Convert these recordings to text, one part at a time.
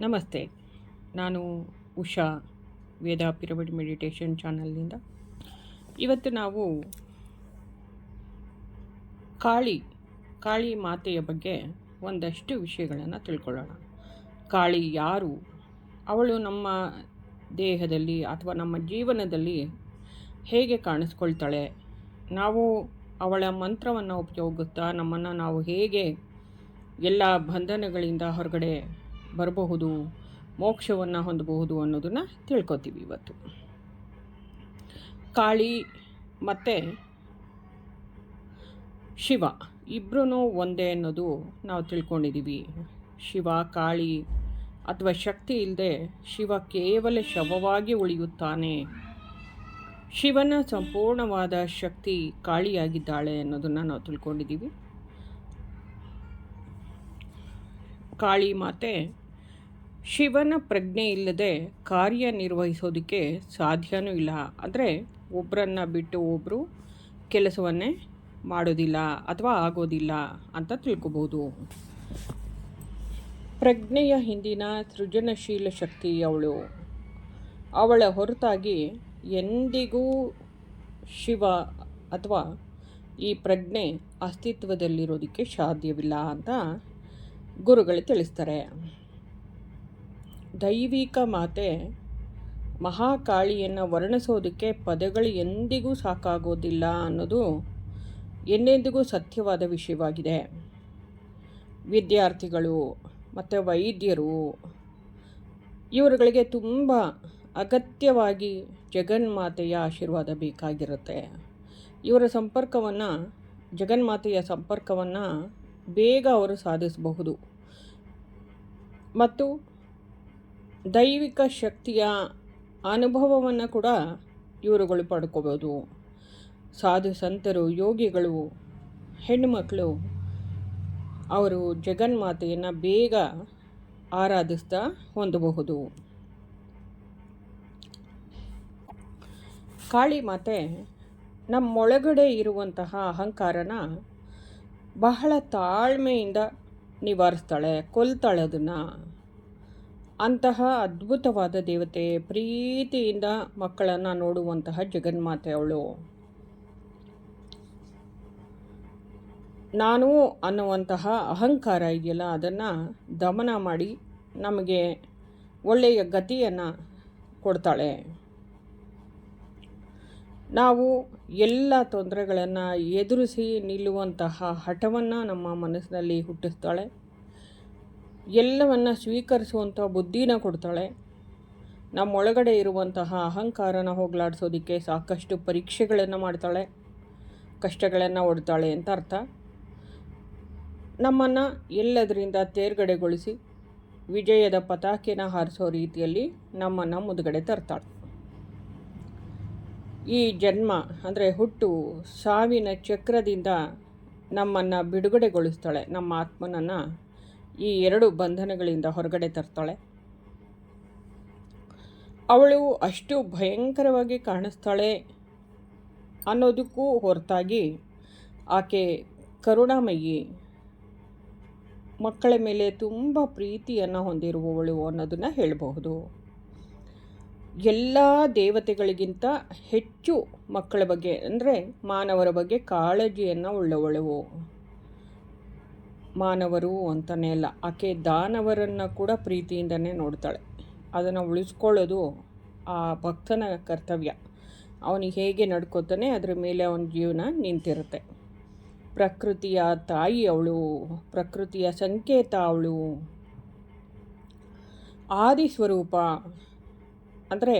ನಮಸ್ತೆ. ನಾನು Usha, Veda pyramid meditation ಚಾನಲ್ನಿಂದ. ಇವತ್ತು ನಾವು ಕಾಳಿ ಕಾಳಿ ಮಾತೆಯ ಬಗ್ಗೆ ಒಂದಷ್ಟು ವಿಷಯಗಳನ್ನು ತಿಳ್ಕೊಳ್ಳೋಣ. ಕಾಳಿ ಯಾರು? ಅವಳು ನಮ್ಮ ದೇಹದಲ್ಲಿ ಅಥವಾ ನಮ್ಮ ಜೀವನದಲ್ಲಿ ಹೇಗೆ ಕಾಣಿಸ್ಕೊಳ್ತಾಳೆ? ನಾವು ಅವಳ ಮಂತ್ರವನ್ನು ಉಪಯೋಗಿಸ್ತಾ ನಮ್ಮನ್ನು ನಾವು ಹೇಗೆ ಎಲ್ಲ ಬಂಧನಗಳಿಂದ ಹೊರಗಡೆ ಬರಬಹುದು, ಮೋಕ್ಷವನ್ನು ಹೊಂದಬಹುದು ಅನ್ನೋದನ್ನು ತಿಳ್ಕೊತೀವಿ ಇವತ್ತು. ಕಾಳಿ ಮತ್ತು ಶಿವ ಇಬ್ಬರೂ ಒಂದೇ ಅನ್ನೋದು ನಾವು ತಿಳ್ಕೊಂಡಿದ್ದೀವಿ ಶಿವ, ಕಾಳಿ ಅಥವಾ ಶಕ್ತಿ ಇಲ್ಲದೆ ಶಿವ ಕೇವಲ ಶವವಾಗಿ ಉಳಿಯುತ್ತಾನೆ. ಶಿವನ ಸಂಪೂರ್ಣವಾದ ಶಕ್ತಿ ಕಾಳಿಯಾಗಿದ್ದಾಳೆ ಅನ್ನೋದನ್ನು ನಾವು ತಿಳ್ಕೊಂಡಿದ್ದೀವಿ ಕಾಳಿ ಮಾತೆ ಶಿವನ ಪ್ರಜ್ಞೆ ಇಲ್ಲದೆ ಕಾರ್ಯನಿರ್ವಹಿಸೋದಕ್ಕೆ ಸಾಧ್ಯವೂ ಇಲ್ಲ. ಅಂದರೆ ಒಬ್ಬರನ್ನು ಬಿಟ್ಟು ಒಬ್ಬರು ಕೆಲಸವನ್ನೇ ಮಾಡೋದಿಲ್ಲ ಅಥವಾ ಆಗೋದಿಲ್ಲ ಅಂತ ತಿಳ್ಕೊಬೋದು. ಪ್ರಜ್ಞೆಯ ಹಿಂದಿನ ಸೃಜನಶೀಲ ಶಕ್ತಿ ಅವಳು ಅವಳ ಹೊರತಾಗಿ ಎಂದಿಗೂ ಶಿವ ಅಥವಾ ಈ ಪ್ರಜ್ಞೆ ಅಸ್ತಿತ್ವದಲ್ಲಿರೋದಕ್ಕೆ ಸಾಧ್ಯವಿಲ್ಲ ಅಂತ ಗುರುಗಳು ತಿಳಿಸ್ತಾರೆ. ದೈವಿಕ ಮಾತೆ ಮಹಾಕಾಳಿಯನ್ನು ವರ್ಣಿಸೋದಕ್ಕೆ ಪದಗಳು ಎಂದಿಗೂ ಸಾಕಾಗೋದಿಲ್ಲ ಅನ್ನೋದು ಎನ್ನೆಂದಿಗೂ ಸತ್ಯವಾದ ವಿಷಯವಾಗಿದೆ. ವಿದ್ಯಾರ್ಥಿಗಳು ಮತ್ತು ವೈದ್ಯರು ಇವರುಗಳಿಗೆ ತುಂಬ ಅಗತ್ಯವಾಗಿ ಜಗನ್ಮಾತೆಯ ಆಶೀರ್ವಾದ ಬೇಕಾಗಿರುತ್ತೆ. ಇವರ ಸಂಪರ್ಕವನ್ನು, ಜಗನ್ಮಾತೆಯ ಸಂಪರ್ಕವನ್ನು ಬೇಗ ಅವರು ಸಾಧಿಸಬಹುದು. ಮತ್ತು ದೈವಿಕ ಶಕ್ತಿಯ ಅನುಭವವನ್ನು ಕೂಡ ಇವರುಗಳು ಪಡ್ಕೋಬೋದು ಸಾಧು ಸಂತರು, ಯೋಗಿಗಳು ಹೆಣ್ಣುಮಕ್ಕಳು ಅವರು ಜಗನ್ಮಾತೆಯನ್ನು ಬೇಗ ಆರಾಧಿಸ್ತಾ ಹೊಂದಬಹುದು. ಕಾಳಿ ಮಾತೆ, ನಮ್ಮೊಳಗಡೆ ಇರುವಂತಹ ಅಹಂಕಾರನ ಬಹಳ ತಾಳ್ಮೆಯಿಂದ ನಿವಾರಿಸ್ತಾಳೆ, ಕೊಲ್ತಾಳೆ ಅದನ್ನು. ಅಂತಹ ಅದ್ಭುತವಾದ ದೇವತೆ ಪ್ರೀತಿಯಿಂದ ಮಕ್ಕಳನ್ನು ನೋಡುವಂತಹ ಜಗನ್ಮಾತೆ ಅವಳು. ನಾನು ಅನ್ನುವಂತಹ ಅಹಂಕಾರ ಇದೆಯಲ್ಲ, ಅದನ್ನು ದಮನ ಮಾಡಿ ನಮಗೆ ಒಳ್ಳೆಯ ಗತಿಯನ್ನು ಕೊಡ್ತಾಳೆ. ನಾವು ಎಲ್ಲ ತೊಂದರೆಗಳನ್ನು ಎದುರಿಸಿ ನಿಲ್ಲುವಂತಹ ಹಠವನ್ನು ನಮ್ಮ ಮನಸ್ಸಿನಲ್ಲಿ ಹುಟ್ಟಿಸ್ತಾಳೆ. ಎಲ್ಲವನ್ನು ಸ್ವೀಕರಿಸುವಂಥ ಬುದ್ಧಿನ ಕೊಡ್ತಾಳೆ. ನಮ್ಮೊಳಗಡೆ ಇರುವಂತಹ ಅಹಂಕಾರನ ಹೋಗಲಾಡಿಸೋದಕ್ಕೆ ಸಾಕಷ್ಟು ಪರೀಕ್ಷೆಗಳನ್ನು ಮಾಡ್ತಾಳೆ. ಕಷ್ಟಗಳನ್ನು ಒಡ್ತಾಳೆ ಅಂತ ಅರ್ಥ. ನಮ್ಮನ್ನು ಎಲ್ಲದರಿಂದ ತೇರ್ಗಡೆಗೊಳಿಸಿ ವಿಜಯದ ಪತಾಕೆನ ಹಾರಿಸೋ ರೀತಿಯಲ್ಲಿ ನಮ್ಮನ್ನು ಮುದುಗಡೆ ತರ್ತಾಳೆ. ಈ ಜನ್ಮ ಅಂದರೆ ಹುಟ್ಟು ಸಾವಿನ ಚಕ್ರದಿಂದ ನಮ್ಮನ್ನು ಬಿಡುಗಡೆಗೊಳಿಸ್ತಾಳೆ. ನಮ್ಮ ಆತ್ಮನನ್ನು ಈ ಎರಡು ಬಂಧನಗಳಿಂದ ಹೊರಗಡೆ ತರ್ತಾಳೆ. ಅವಳು ಅಷ್ಟು ಭಯಂಕರವಾಗಿ ಕಾಣಿಸ್ತಾಳೆ ಅನ್ನೋದಕ್ಕೂ ಹೊರತಾಗಿ ಆಕೆ ಕರುಣಾಮಯಿ, ಮಕ್ಕಳ ಮೇಲೆ ತುಂಬ ಪ್ರೀತಿಯನ್ನು ಹೊಂದಿರುವವಳು ಅನ್ನೋದನ್ನು ಹೇಳಬಹುದು. ಎಲ್ಲ ದೇವತೆಗಳಿಗಿಂತ ಹೆಚ್ಚು ಮಕ್ಕಳ ಬಗ್ಗೆ ಅಂದರೆ ಮಾನವರ ಬಗ್ಗೆ ಕಾಳಜಿಯನ್ನು ಉಳ್ಳವಳು. ಮಾನವರು ಅಂತಲೇ ಅಲ್ಲ. ಆಕೆ ದಾನವರನ್ನು ಕೂಡ ಪ್ರೀತಿಯಿಂದನೇ ನೋಡ್ತಾಳೆ. ಅದನ್ನು ಉಳಿಸ್ಕೊಳ್ಳೋದು ಆ ಭಕ್ತನ ಕರ್ತವ್ಯ. ಅವನಿಗೆ ಹೇಗೆ ನಡ್ಕೋತಾನೆ ಅದರ ಮೇಲೆ ಅವನ ಜೀವನ ನಿಂತಿರುತ್ತೆ. ಪ್ರಕೃತಿಯ ತಾಯಿ ಅವಳು, ಪ್ರಕೃತಿಯ ಸಂಕೇತ ಅವಳು, ಆದಿ ಸ್ವರೂಪ. ಅಂದರೆ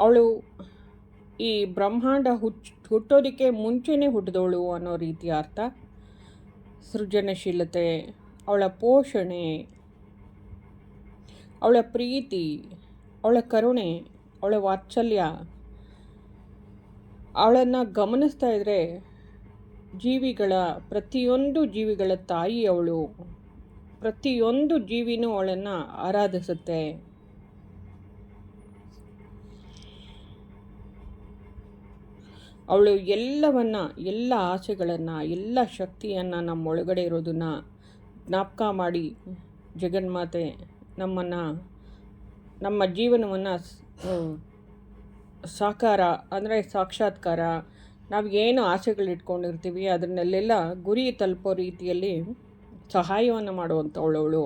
ಅವಳು ಈ ಬ್ರಹ್ಮಾಂಡ ಹುಚ್ಚ ಹುಟ್ಟೋದಕ್ಕೆ ಮುಂಚೆನೇ ಹುಟ್ಟಿದವಳು ಅನ್ನೋ ರೀತಿಯ ಅರ್ಥ. ಸೃಜನಶೀಲತೆ, ಅವಳ ಪೋಷಣೆ, ಅವಳ ಪ್ರೀತಿ, ಅವಳ ಕರುಣೆ, ಅವಳ ವಾತ್ಸಲ್ಯ. ಅವಳನ್ನು ಗಮನಿಸ್ತಾ ಇದ್ದರೆ ಜೀವಿಗಳ, ಪ್ರತಿಯೊಂದು ಜೀವಿಗಳ ತಾಯಿ ಅವಳು. ಪ್ರತಿಯೊಂದು ಜೀವಿನೂ ಅವಳನ್ನು ಆರಾಧಿಸುತ್ತೆ. ಅವಳು ಎಲ್ಲವನ್ನ, ಎಲ್ಲ ಆಸೆಗಳನ್ನು, ಎಲ್ಲ ಶಕ್ತಿಯನ್ನು ನಮ್ಮ ಒಳಗಡೆ ಇರೋದನ್ನು ಜ್ಞಾಪಕ ಮಾಡಿ ಜಗನ್ಮಾತೆ ನಮ್ಮನ್ನು, ನಮ್ಮ ಜೀವನವನ್ನು ಸಾಕಾರ, ಅಂದರೆ ಸಾಕ್ಷಾತ್ಕಾರ, ನಾವು ಏನು ಆಸೆಗಳಿಟ್ಕೊಂಡಿರ್ತೀವಿ ಅದನ್ನೆಲ್ಲ ಗುರಿ ತಲುಪೋ ರೀತಿಯಲ್ಲಿ ಸಹಾಯವನ್ನು ಮಾಡುವಂಥವಳವಳು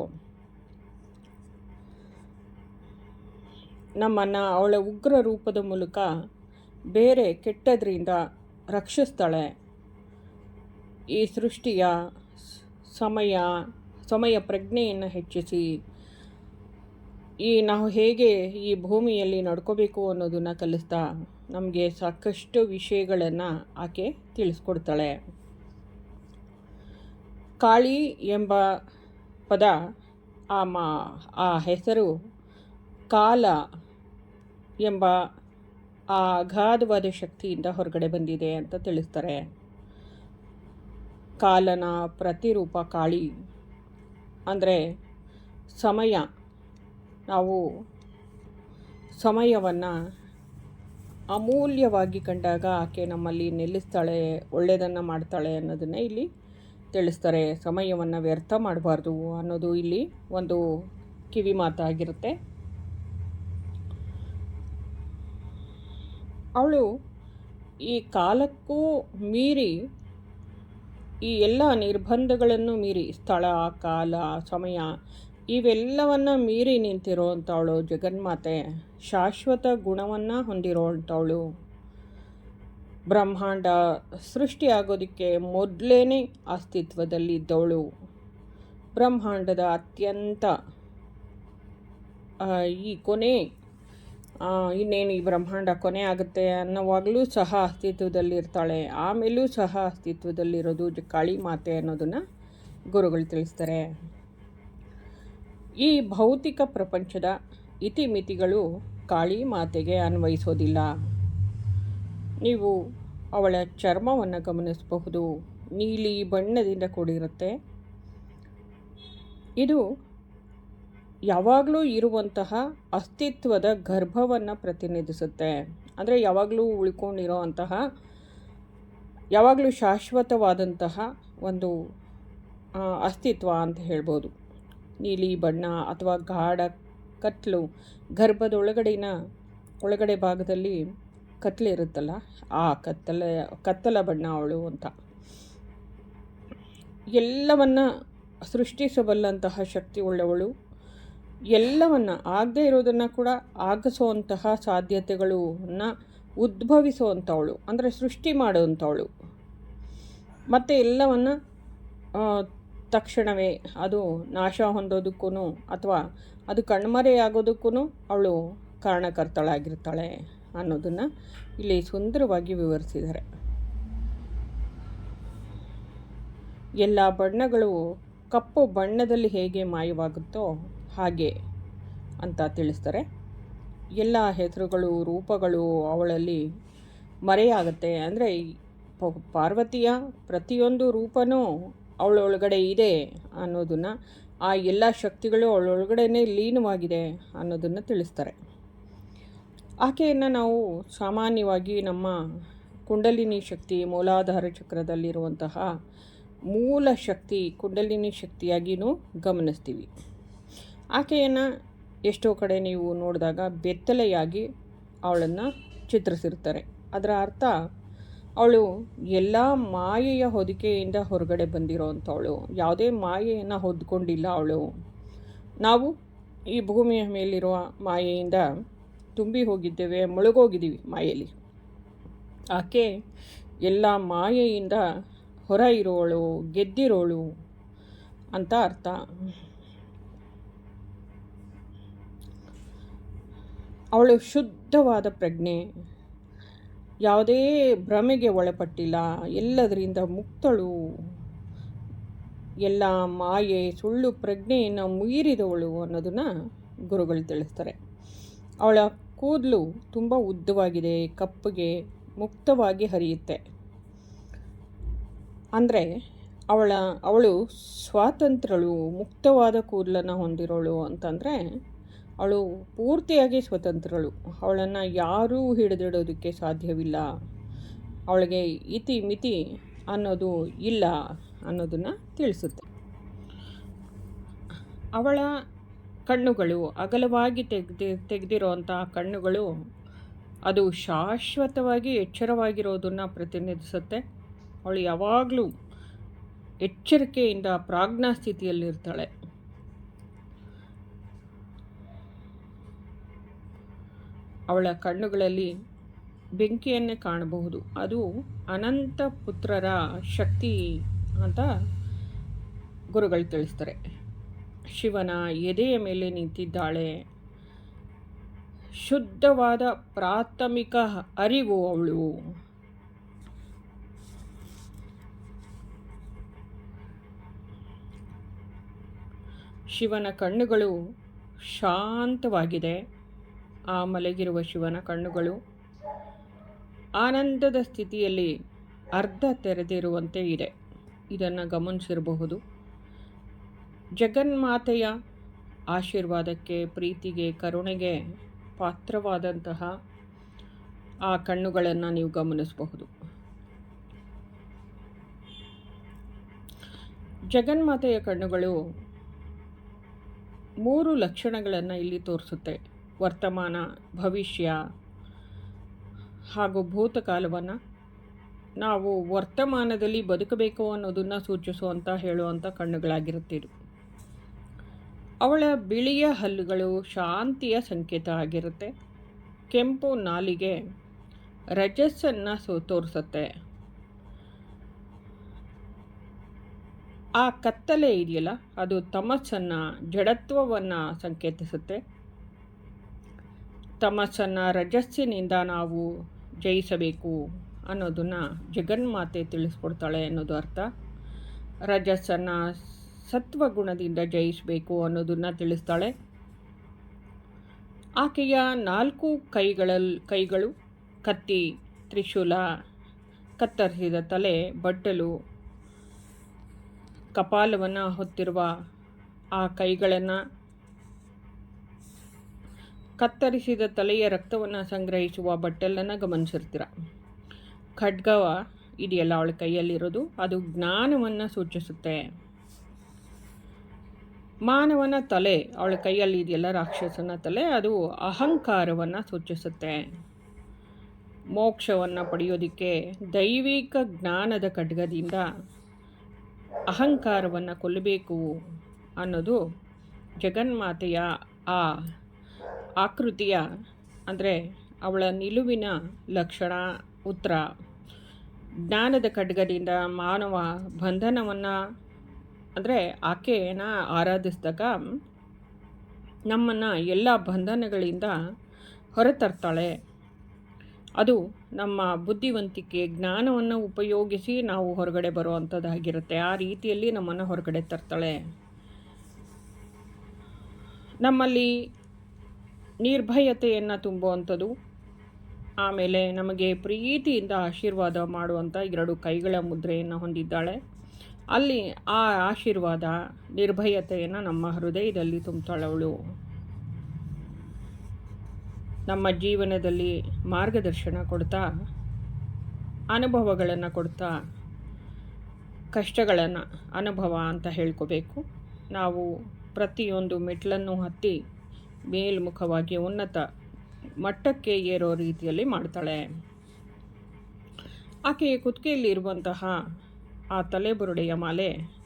ನಮ್ಮನ್ನು, ಅವಳ ಉಗ್ರ ರೂಪದ ಮೂಲಕ ಬೇರೆ ಕೆಟ್ಟದ್ರಿಂದ ರಕ್ಷಿಸ್ತಾಳೆ. ಈ ಸೃಷ್ಟಿಯ ಸಮಯ ಸಮಯ ಪ್ರಜ್ಞೆಯನ್ನು ಹೆಚ್ಚಿಸಿ, ಈ ನಾವು ಹೇಗೆ ಈ ಭೂಮಿಯಲ್ಲಿ ನಡ್ಕೋಬೇಕು ಅನ್ನೋದನ್ನು ಕಲಿಸ್ತಾ, ನಮಗೆ ಸಾಕಷ್ಟು ವಿಷಯಗಳನ್ನು ಆಕೆ ತಿಳಿಸ್ಕೊಡ್ತಾಳೆ. ಕಾಳಿ ಎಂಬ ಪದ, ಆ ಮಾ, ಆ ಹೆಸರು ಕಾಲ ಎಂಬ ಆ ಅಗಾಧವಾದ ಶಕ್ತಿಯಿಂದ ಹೊರಗಡೆ ಬಂದಿದೆ ಅಂತ ತಿಳಿಸ್ತಾರೆ. ಕಾಲನ ಪ್ರತಿರೂಪ ಕಾಳಿ. ಅಂದರೆ ಸಮಯ. ನಾವು ಸಮಯವನ್ನು ಅಮೂಲ್ಯವಾಗಿ ಕಂಡಾಗ ಆಕೆ ನಮ್ಮಲ್ಲಿ ನಿಲ್ಲಿಸ್ತಾಳೆ, ಒಳ್ಳೆಯದನ್ನು ಮಾಡ್ತಾಳೆ ಅನ್ನೋದನ್ನು ಇಲ್ಲಿ ತಿಳಿಸ್ತಾರೆ. ಸಮಯವನ್ನು ವ್ಯರ್ಥ ಮಾಡಬಾರ್ದು ಅನ್ನೋದು ಇಲ್ಲಿ ಒಂದು ಕಿವಿ ಮಾತಾಗಿರುತ್ತೆ ಅವಳು ಈ ಕಾಲಕ್ಕೂ ಮೀರಿ, ಈ ಎಲ್ಲ ನಿರ್ಬಂಧಗಳನ್ನು ಮೀರಿ, ಸ್ಥಳ, ಕಾಲ, ಸಮಯ, ಇವೆಲ್ಲವನ್ನು ಮೀರಿ ನಿಂತಿರೋವಂಥವಳು ಜಗನ್ಮಾತೆ. ಶಾಶ್ವತ ಗುಣವನ್ನು ಹೊಂದಿರೋವಂಥವಳು ಬ್ರಹ್ಮಾಂಡ ಸೃಷ್ಟಿಯಾಗೋದಕ್ಕೆ ಮೊದಲೇ ಅಸ್ತಿತ್ವದಲ್ಲಿದ್ದವಳು. ಬ್ರಹ್ಮಾಂಡದ ಅತ್ಯಂತ ಈ ಕೊನೆ ಇನ್ನೇನು ಈ ಬ್ರಹ್ಮಾಂಡ ಕೊನೆ ಆಗುತ್ತೆ ಅನ್ನೋವಾಗಲೂ ಸಹ ಅಸ್ತಿತ್ವದಲ್ಲಿರ್ತಾಳೆ ಆಮೇಲೂ ಸಹ ಅಸ್ತಿತ್ವದಲ್ಲಿರೋದು ಕಾಳಿ ಮಾತೆ ಅನ್ನೋದನ್ನು ಗುರುಗಳು ತಿಳಿಸ್ತಾರೆ. ಈ ಭೌತಿಕ ಪ್ರಪಂಚದ ಇತಿಮಿತಿಗಳು ಕಾಳಿ ಮಾತೆಗೆ ಅನ್ವಯಿಸೋದಿಲ್ಲ. ನೀವು ಅವಳ ಚರ್ಮವನ್ನು ಗಮನಿಸಬಹುದು. ನೀಲಿ ಬಣ್ಣದಿಂದ ಕೂಡಿರುತ್ತೆ. ಇದು ಯಾವಾಗಲೂ ಇರುವಂತಹ ಅಸ್ತಿತ್ವದ ಗರ್ಭವನ್ನು ಪ್ರತಿನಿಧಿಸುತ್ತೆ. ಅಂದರೆ ಯಾವಾಗಲೂ ಉಳ್ಕೊಂಡಿರೋ ಅಂತಹ, ಯಾವಾಗಲೂ ಶಾಶ್ವತವಾದಂತಹ ಒಂದು ಅಸ್ತಿತ್ವ ಅಂತ ಹೇಳ್ಬೋದು. ನೀಲಿ ಬಣ್ಣ ಅಥವಾ ಗಾಢ ಕತ್ತಲು ಗರ್ಭದೊಳಗಡಿನ, ಒಳಗಡೆ ಭಾಗದಲ್ಲಿ ಕತ್ತಲಿರುತ್ತಲ್ಲ ಆ ಕತ್ತಲೆ, ಕತ್ತಲ ಬಣ್ಣ ಅವಳು ಅಂತ. ಎಲ್ಲವನ್ನು ಸೃಷ್ಟಿಸಬಲ್ಲಂತಹ ಶಕ್ತಿ ಉಳ್ಳವಳು ಎಲ್ಲವನ್ನ ಆಗದೇ ಇರೋದನ್ನು ಕೂಡ ಆಗಿಸುವಂತಹ ಸಾಧ್ಯತೆಗಳನ್ನ ಉದ್ಭವಿಸುವಂಥವಳು ಅಂದರೆ ಸೃಷ್ಟಿ ಮಾಡುವಂಥವಳು. ಮತ್ತು ಎಲ್ಲವನ್ನು ತಕ್ಷಣವೇ ಅದು ನಾಶ ಹೊಂದೋದಕ್ಕೂ ಅಥವಾ ಅದು ಕಣ್ಮರೆಯಾಗೋದಕ್ಕೂ ಅವಳು ಕಾರಣಕರ್ತಳಾಗಿರ್ತಾಳೆ ಅನ್ನೋದನ್ನು ಇಲ್ಲಿ ಸುಂದರವಾಗಿ ವಿವರಿಸಿದ್ದಾರೆ. ಎಲ್ಲ ಬಣ್ಣಗಳು ಕಪ್ಪು ಬಣ್ಣದಲ್ಲಿ ಹೇಗೆ ಮಾಯವಾಗುತ್ತೋ ಹಾಗೆ ಅಂತ ತಿಳಿಸ್ತಾರೆ. ಎಲ್ಲ ಹೆಸರುಗಳು, ರೂಪಗಳು ಅವಳಲ್ಲಿ ಮರೆಯಾಗುತ್ತೆ. ಅಂದರೆ ಪಾರ್ವತಿಯ ಪ್ರತಿಯೊಂದು ರೂಪನೂ ಅವಳೊಳಗಡೆ ಇದೆ ಅನ್ನೋದನ್ನು, ಆ ಎಲ್ಲ ಶಕ್ತಿಗಳು ಅವಳೊಳಗಡೆನೇ ಲೀನವಾಗಿದೆ ಅನ್ನೋದನ್ನು ತಿಳಿಸ್ತಾರೆ. ಆಕೆಯನ್ನು ನಾವು ಸಾಮಾನ್ಯವಾಗಿ ನಮ್ಮ ಕುಂಡಲಿನಿ ಶಕ್ತಿ, ಮೂಲಾಧಾರ ಚಕ್ರದಲ್ಲಿರುವಂತಹ ಮೂಲ ಶಕ್ತಿ, ಕುಂಡಲಿನಿ ಶಕ್ತಿಯಾಗಿಯೂ ಗಮನಿಸ್ತೀವಿ. ಆಕೆಯನ್ನು ಎಷ್ಟೋ ಕಡೆ ನೀವು ನೋಡಿದಾಗ ಬೆತ್ತಲೆಯಾಗಿ ಅವಳನ್ನು ಚಿತ್ರಿಸಿರ್ತಾರೆ. ಅದರ ಅರ್ಥ, ಅವಳು ಎಲ್ಲ ಮಾಯೆಯ ಹೊದಿಕೆಯಿಂದ ಹೊರಗಡೆ ಬಂದಿರೋ ಅಂಥವಳು ಯಾವುದೇ ಮಾಯೆಯನ್ನು ಹೊದ್ಕೊಂಡಿಲ್ಲ ಅವಳು. ನಾವು ಈ ಭೂಮಿಯ ಮೇಲಿರುವ ಮಾಯೆಯಿಂದ ತುಂಬಿ ಹೋಗಿದ್ದೇವೆ, ಮುಳುಗೋಗಿದ್ದೀವಿ ಮಾಯೆಯಲ್ಲಿ. ಆಕೆ ಎಲ್ಲ ಮಾಯೆಯಿಂದ ಹೊರ ಇರೋಳು, ಗೆದ್ದಿರೋಳು ಅಂತ ಅರ್ಥ. ಅವಳು ಶುದ್ಧವಾದ ಪ್ರಜ್ಞೆ. ಯಾವುದೇ ಭ್ರಮೆಗೆ ಒಳಪಟ್ಟಿಲ್ಲ. ಎಲ್ಲದರಿಂದ ಮುಕ್ತಳು. ಎಲ್ಲ ಮಾಯೆ, ಸುಳ್ಳು, ಪ್ರಜ್ಞೆಯನ್ನು ಮೀರಿದವಳು ಅನ್ನೋದನ್ನು ಗುರುಗಳು ತಿಳಿಸ್ತಾರೆ. ಅವಳ ಕೂದಲು ತುಂಬ ಉದ್ದವಾಗಿದೆ, ಕಪ್ಪಗೆ ಮುಕ್ತವಾಗಿ ಹರಿಯುತ್ತೆ. ಅಂದರೆ ಅವಳ, ಅವಳು ಸ್ವಾತಂತ್ರ್ಯಳು, ಮುಕ್ತವಾದ ಕೂದಲನ್ನು ಹೊಂದಿರೋಳು ಅಂತಂದರೆ ಅವಳು ಪೂರ್ತಿಯಾಗಿ ಸ್ವತಂತ್ರಳು. ಅವಳನ್ನು ಯಾರೂ ಹಿಡಿದಿಡೋದಕ್ಕೆ ಸಾಧ್ಯವಿಲ್ಲ. ಅವಳಿಗೆ ಇತಿ ಮಿತಿ ಅನ್ನೋದು ಇಲ್ಲ ಅನ್ನೋದನ್ನು ತಿಳಿಸುತ್ತೆ. ಅವಳ ಕಣ್ಣುಗಳು ಅಗಲವಾಗಿ ತೆಗೆದಿ, ತೆಗೆದಿರುವಂತಹ ಕಣ್ಣುಗಳು ಅದು ಶಾಶ್ವತವಾಗಿ ಎಚ್ಚರವಾಗಿರೋದನ್ನು ಪ್ರತಿನಿಧಿಸುತ್ತೆ. ಅವಳು ಯಾವಾಗಲೂ ಎಚ್ಚರಿಕೆಯಿಂದ ಪ್ರಾಜ್ಞಾ ಸ್ಥಿತಿಯಲ್ಲಿರ್ತಾಳೆ ಅವಳ ಕಣ್ಣುಗಳಲ್ಲಿ ಬೆಂಕಿಯನ್ನೇ ಕಾಣಬಹುದು. ಅದು ಅನಂತ ಪುತ್ರರ ಶಕ್ತಿ ಅಂತ ಗುರುಗಳು ತಿಳಿಸ್ತಾರೆ. ಶಿವನ ಎದೆಯ ಮೇಲೆ ನಿಂತಿದ್ದಾಳೆ. ಶುದ್ಧವಾದ ಪ್ರಾಥಮಿಕ ಅರಿವು ಅವಳು. ಶಿವನ ಕಣ್ಣುಗಳು ಶಾಂತವಾಗಿದೆ. ಆ ಮಲಗಿರುವ ಶಿವನ ಕಣ್ಣುಗಳು. ಆನಂದದ ಸ್ಥಿತಿಯಲ್ಲಿ ಅರ್ಧ ತೆರೆದಿರುವಂತೆ ಇದೆ. ಇದನ್ನು ಗಮನಿಸಿರಬಹುದು. ಜಗನ್ಮಾತೆಯ ಆಶೀರ್ವಾದಕ್ಕೆ, ಪ್ರೀತಿಗೆ, ಕರುಣೆಗೆ ಪಾತ್ರವಾದಂತಹ ಆ ಕಣ್ಣುಗಳನ್ನು ನೀವು ಗಮನಿಸಬಹುದು. ಜಗನ್ಮಾತೆಯ ಕಣ್ಣುಗಳು ಮೂರು ಲಕ್ಷಣಗಳನ್ನು ಇಲ್ಲಿ ತೋರಿಸುತ್ತೆ. ವರ್ತಮಾನ, ಭವಿಷ್ಯ ಹಾಗೂ ಭೂತಕಾಲವನ್ನು ನಾವು ವರ್ತಮಾನದಲ್ಲಿ ಬದುಕಬೇಕು ಅನ್ನೋದನ್ನು ಸೂಚಿಸುವಂಥ ಹೇಳುವಂಥ ಕಣ್ಣುಗಳಾಗಿರುತ್ತೆ ಇದು ಅವಳ ಬಿಳಿಯ ಹಲ್ಲುಗಳು ಶಾಂತಿಯ ಸಂಕೇತ ಆಗಿರುತ್ತೆ. ಕೆಂಪು ನಾಲಿಗೆ ರಜಸ್ಸನ್ನು ಸೋ, ತೋರಿಸುತ್ತೆ. ಆ ಕತ್ತಲೆ ಇದೆಯಲ್ಲ, ಅದು ತಮಸ್ಸನ್ನು, ಜಡತ್ವವನ್ನು ಸಂಕೇತಿಸುತ್ತೆ. ತಮಸ್ಸನ್ನು ರಜಸ್ಸಿನಿಂದ ನಾವು ಜಯಿಸಬೇಕು ಅನ್ನೋದನ್ನು ಜಗನ್ಮಾತೆ ತಿಳಿಸ್ಕೊಡ್ತಾಳೆ ಅನ್ನೋದು ಅರ್ಥ. ರಜಸ್ಸನ್ನು ಸತ್ವಗುಣದಿಂದ ಜಯಿಸಬೇಕು ಅನ್ನೋದನ್ನು ತಿಳಿಸ್ತಾಳೆ. ಆಕೆಯ ನಾಲ್ಕು ಕೈಗಳಲ್ಲಿ ಕೈಗಳು, ಕತ್ತಿ, ತ್ರಿಶೂಲ, ಕತ್ತರಿಸಿದ ತಲೆ, ಬಟ್ಟಲು, ಕಪಾಲವನ್ನು ಹೊತ್ತಿರುವ ಆ ಕೈಗಳನ್ನು ಕತ್ತರಿಸಿದ ತಲೆಯ ರಕ್ತವನ್ನು ಸಂಗ್ರಹಿಸುವ ಬಟ್ಟಲನ್ನು ಗಮನಿಸಿರ್ತೀರ. ಖಡ್ಗವ ಇದೆಯಲ್ಲ ಅವಳ ಕೈಯಲ್ಲಿರೋದು, ಅದು ಜ್ಞಾನವನ್ನು ಸೂಚಿಸುತ್ತೆ. ಮಾನವನ ತಲೆ ಅವಳ ಕೈಯಲ್ಲಿ ಇದೆಯಲ್ಲ, ರಾಕ್ಷಸನ ತಲೆ, ಅದು ಅಹಂಕಾರವನ್ನು ಸೂಚಿಸುತ್ತೆ. ಮೋಕ್ಷವನ್ನು ಪಡೆಯೋದಕ್ಕೆ ದೈವಿಕ ಜ್ಞಾನದ ಖಡ್ಗದಿಂದ ಅಹಂಕಾರವನ್ನು ಕೊಲ್ಲಬೇಕು ಅನ್ನೋದು ಜಗನ್ಮಾತೆಯ ಆ ಆಕೃತಿಯ, ಅಂದರೆ ಅವಳ ನಿಲುವಿನ ಲಕ್ಷಣ, ಉತ್ತರ. ಜ್ಞಾನದ ಖಡ್ಗದಿಂದ ಮಾನವ ಬಂಧನವನ್ನು, ಅಂದರೆ ಆಕೆಯನ್ನು ಆರಾಧಿಸಿದಾಗ ನಮ್ಮನ್ನು ಎಲ್ಲ ಬಂಧನಗಳಿಂದ ಹೊರತರ್ತಾಳೆ. ಅದು ನಮ್ಮ ಬುದ್ಧಿವಂತಿಕೆ, ಜ್ಞಾನವನ್ನು ಉಪಯೋಗಿಸಿ ನಾವು ಹೊರಗಡೆ ಬರುವಂಥದ್ದಾಗಿರುತ್ತೆ ಆ ರೀತಿಯಲ್ಲಿ ನಮ್ಮನ್ನು ಹೊರಗಡೆ ತರ್ತಾಳೆ. ನಮ್ಮಲ್ಲಿ ನಿರ್ಭಯತೆಯನ್ನು ತುಂಬುವಂಥದ್ದು. ಆಮೇಲೆ ನಮಗೆ ಪ್ರೀತಿಯಿಂದ ಆಶೀರ್ವಾದ ಮಾಡುವಂಥ ಎರಡು ಕೈಗಳ ಮುದ್ರೆಯನ್ನು ಹೊಂದಿದ್ದಾಳೆ. ಅಲ್ಲಿ ಆ ಆಶೀರ್ವಾದ, ನಿರ್ಭಯತೆಯನ್ನು ನಮ್ಮ ಹೃದಯದಲ್ಲಿ ತುಂಬ್ತಾಳವಳು. ನಮ್ಮ ಜೀವನದಲ್ಲಿ ಮಾರ್ಗದರ್ಶನ ಕೊಡ್ತಾ, ಅನುಭವಗಳನ್ನು ಕೊಡ್ತಾ, ಕಷ್ಟಗಳನ್ನು ಅನುಭವ ಅಂತ ಹೇಳ್ಕೋಬೇಕು. ನಾವು ಪ್ರತಿಯೊಂದು ಮೆಟ್ಲನ್ನು ಹತ್ತಿ ಮೇಲ್ಮುಖವಾಗಿ ಉನ್ನತ ಮಟ್ಟಕ್ಕೆ ಏರೋ ರೀತಿಯಲ್ಲಿ ಮಾಡ್ತಾಳೆ. ಆಕೆಯ ಕುತ್ತಿಗೆಯಲ್ಲಿ ಇರುವಂತಹ ಆ ತಲೆಬುರುಡೆಯ ಮಾಲೆ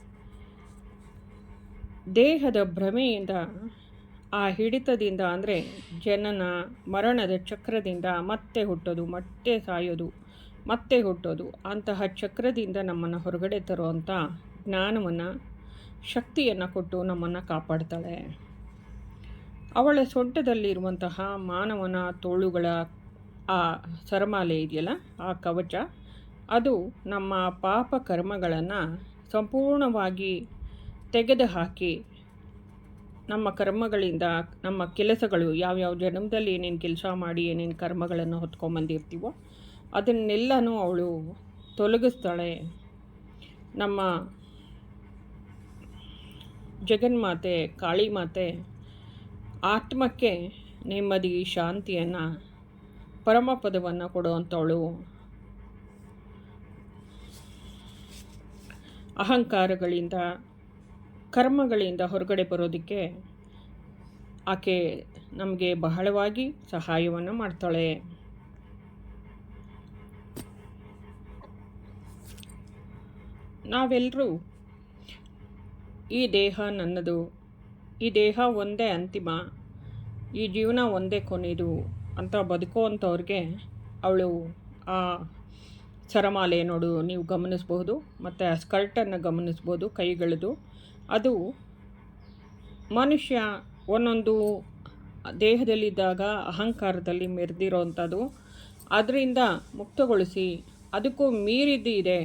ದೇಹದ ಭ್ರಮೆಯಿಂದ, ಆ ಹಿಡಿತದಿಂದ ಅಂದರೆ ಜನನ, ಮರಣದ ಚಕ್ರದಿಂದ ಮತ್ತೆ ಹುಟ್ಟೋದು, ಮತ್ತೆ ಸಾಯೋದು, ಮತ್ತೆ ಹುಟ್ಟೋದು, ಅಂತಹ ಚಕ್ರದಿಂದ ನಮ್ಮನ್ನು ಹೊರಗಡೆ ತರುವಂಥ ಜ್ಞಾನವನ್ನು, ಶಕ್ತಿಯನ್ನು ಕೊಟ್ಟು ನಮ್ಮನ್ನು ಕಾಪಾಡ್ತಾಳೆ. ಅವಳ ಸೊಂಟದಲ್ಲಿರುವಂತಹ ಮಾನವನ ತೋಳುಗಳ ಆ ಸರಮಾಲೆ ಇದೆಯಲ್ಲ, ಆ ಕವಚ, ಅದು ನಮ್ಮ ಪಾಪ ಕರ್ಮಗಳನ್ನು ಸಂಪೂರ್ಣವಾಗಿ ತೆಗೆದುಹಾಕಿ ನಮ್ಮ ಕರ್ಮಗಳಿಂದ ನಮ್ಮ ಕೆಲಸಗಳು, ಯಾವ್ಯಾವ ಜನ್ಮದಲ್ಲಿ ಏನೇನು ಕೆಲಸ ಮಾಡಿ ಏನೇನು ಕರ್ಮಗಳನ್ನು ಹೊತ್ಕೊಂಬಂದಿರ್ತೀವೋ ಅದನ್ನೆಲ್ಲನೂ ಅವಳು ತೊಲಗಿಸ್ತಾಳೆ. ನಮ್ಮ ಜಗನ್ಮಾತೆ ಕಾಳಿ ಮಾತೆ ಆತ್ಮಕ್ಕೆ ನೆಮ್ಮದಿ, ಶಾಂತಿಯನ್ನು ಪರಮಪದವನ್ನು ಕೊಡುವಂಥವಳು ಅಹಂಕಾರಗಳಿಂದ, ಕರ್ಮಗಳಿಂದ ಹೊರಗಡೆ ಬರೋದಕ್ಕೆ ಆಕೆ ನಮಗೆ ಬಹಳವಾಗಿ ಸಹಾಯವನ್ನು ಮಾಡ್ತಾಳೆ. ನಾವೆಲ್ಲರೂ ಈ ದೇಹ ನನ್ನದು ಈ ದೇಹ ಒಂದೇ ಅಂತಿಮ, ಈ ಜೀವನ ಒಂದೇ ಕೊನೆಯದು ಅಂತ ಬದುಕುವಂಥವ್ರಿಗೆ ಅವಳು ಆ ಸರಮಾಲೆ ನೋಡು, ನೀವು ಗಮನಿಸ್ಬೋದು ಮತ್ತು ಆ ಸ್ಕರ್ಟನ್ನು ಗಮನಿಸ್ಬೋದು ಕೈಗಳದು. ಅದು ಮನುಷ್ಯ ಒಂದೊಂದು ದೇಹದಲ್ಲಿದ್ದಾಗ ಅಹಂಕಾರದಲ್ಲಿ ಮೆರೆದಿರೋವಂಥದ್ದು ಅದರಿಂದ ಮುಕ್ತಗೊಳಿಸಿ ಅದಕ್ಕೂ ಮೀರಿದ್ದು ಇದೆ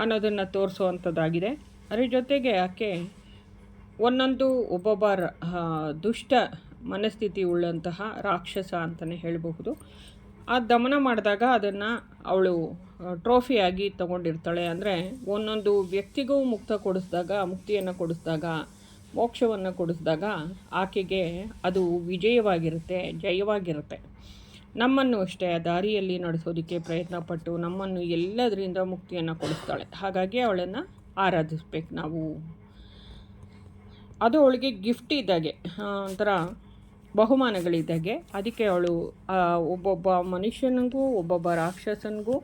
ಅನ್ನೋದನ್ನು ತೋರಿಸುವಂಥದ್ದಾಗಿದೆ. ಅದ್ರ ಜೊತೆಗೆ ಆಕೆ ಒಂದೊಂದು ಒಬ್ಬೊಬ್ಬ ದುಷ್ಟ ಮನಸ್ಥಿತಿ ಉಳ್ಳಂತಹ ರಾಕ್ಷಸ ಅಂತಲೇ ಹೇಳಬಹುದು. ಆ ದಮನ ಮಾಡಿದಾಗ ಅದನ್ನು ಅವಳು ಟ್ರೋಫಿಯಾಗಿ ತಗೊಂಡಿರ್ತಾಳೆ. ಅಂದರೆ ಒಂದೊಂದು ವ್ಯಕ್ತಿಗೂ ಮುಕ್ತ ಕೊಡಿಸಿದಾಗ, ಮುಕ್ತಿಯನ್ನು ಕೊಡಿಸಿದಾಗ, ಮೋಕ್ಷವನ್ನು ಕೊಡಿಸಿದಾಗ ಆಕೆಗೆ ಅದು ವಿಜಯವಾಗಿರುತ್ತೆ, ಜಯವಾಗಿರುತ್ತೆ. ನಮ್ಮನ್ನು ಅಷ್ಟೇ, ಆ ದಾರಿಯಲ್ಲಿ ನಡೆಸೋದಕ್ಕೆ ಪ್ರಯತ್ನಪಟ್ಟು ನಮ್ಮನ್ನು ಎಲ್ಲದರಿಂದ ಮುಕ್ತಿಯನ್ನು ಕೊಡಿಸ್ತಾಳೆ. ಹಾಗಾಗಿ ಅವಳನ್ನು ಆರಾಧಿಸ್ಬೇಕು ನಾವು. ಅದು ಅವಳಿಗೆ ಗಿಫ್ಟ್ ಇದ್ದಾಗೆ. ಒಂಥರ ಬಹುಮಾನಗಳಿದ್ದಾಗೆ. ಅದಕ್ಕೆ ಅವಳು ಒಬ್ಬೊಬ್ಬ ಮನುಷ್ಯನಿಗೂ, ಒಬ್ಬೊಬ್ಬ ರಾಕ್ಷಸನಿಗೂ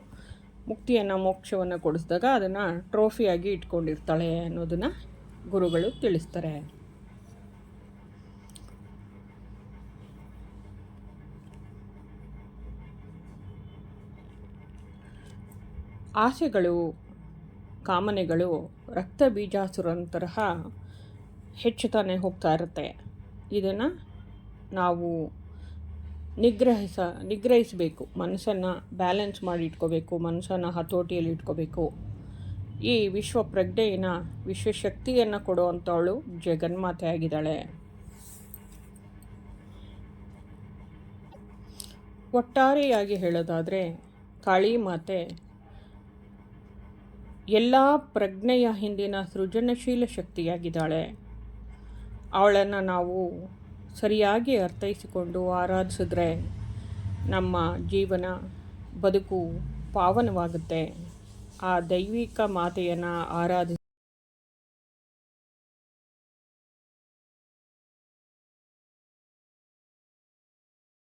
ಮುಕ್ತಿಯನ್ನು, ಮೋಕ್ಷವನ್ನು ಕೊಡಿಸಿದಾಗ ಅದನ್ನು ಟ್ರೋಫಿಯಾಗಿ ಇಟ್ಕೊಂಡಿರ್ತಾಳೆ ಅನ್ನೋದನ್ನು ಗುರುಗಳು ತಿಳಿಸ್ತಾರೆ. ಆಸೆಗಳು, ಕಾಮನೆಗಳು, ರಕ್ತ ಬೀಜಾಸುರಂತಹ ಹೆಚ್ಚುತ್ತಾನೆ ಹೋಗ್ತಾ ಇರುತ್ತೆ. ಇದನ್ನು ನಾವು ನಿಗ್ರಹಿಸ, ನಿಗ್ರಹಿಸಬೇಕು. ಮನಸ್ಸನ್ನು ಬ್ಯಾಲೆನ್ಸ್ ಮಾಡಿ ಇಟ್ಕೋಬೇಕು, ಮನಸ್ಸನ್ನು ಹತೋಟಿಯಲ್ಲಿ ಇಟ್ಕೋಬೇಕು. ಈ ವಿಶ್ವ ಪ್ರಜ್ಞೆಯನ್ನು ವಿಶ್ವಶಕ್ತಿಯನ್ನು ಕೊಡುವಂಥವಳು ಜಗನ್ಮಾತೆ ಆಗಿದ್ದಾಳೆ. ಒಟ್ಟಾರೆಯಾಗಿ ಹೇಳೋದಾದರೆ ಕಾಳಿ ಮಾತೆ ಎಲ್ಲ ಪ್ರಜ್ಞೆಯ ಹಿಂದಿನ ಸೃಜನಶೀಲ ಶಕ್ತಿಯಾಗಿದ್ದಾಳೆ. ಅವಳನ್ನು ನಾವು ಸರಿಯಾಗಿ ಅರ್ಥೈಸಿಕೊಂಡು ಆರಾಧಿಸಿದ್ರೆ ನಮ್ಮ ಜೀವನ ಬದುಕು ಪಾವನವಾಗುತ್ತೆ. ಆ ದೈವಿಕ ಮಾತೆಯನ್ನು ಆರಾಧಿಸಿ